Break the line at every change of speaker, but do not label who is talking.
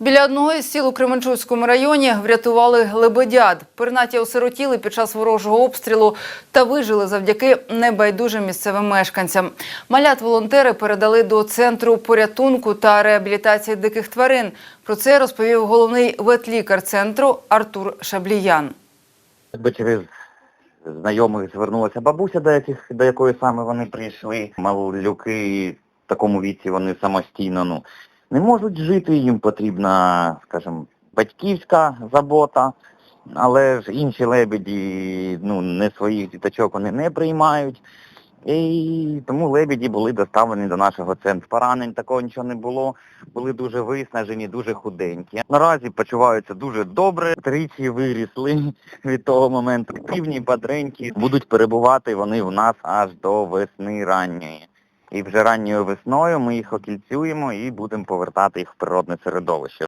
Біля одного із сіл у Кременчуцькому районі врятували лебедят. Пернаті осиротіли під час ворожого обстрілу та вижили завдяки небайдужим місцевим мешканцям. Малят волонтери передали до центру порятунку та реабілітації диких тварин. Про це розповів головний ветлікар центру Артур Шабліян.
Якби через знайомих звернулася бабуся, до, яких, до якої саме вони прийшли. Малюки в такому віці вони самостійно ну, не можуть жити, їм потрібна, скажімо, батьківська забота, але ж інші лебеді ну, не своїх діточок вони не приймають. І тому лебеді були доставлені до нашого центру. Поранень такого нічого не було, були дуже виснажені, дуже худенькі. Наразі почуваються дуже добре, тричі вирісли від того моменту. Активні, бодренькі, будуть перебувати вони в нас аж до весни ранньої. І вже ранньою весною ми їх окільцюємо і будемо повертати їх в природне середовище.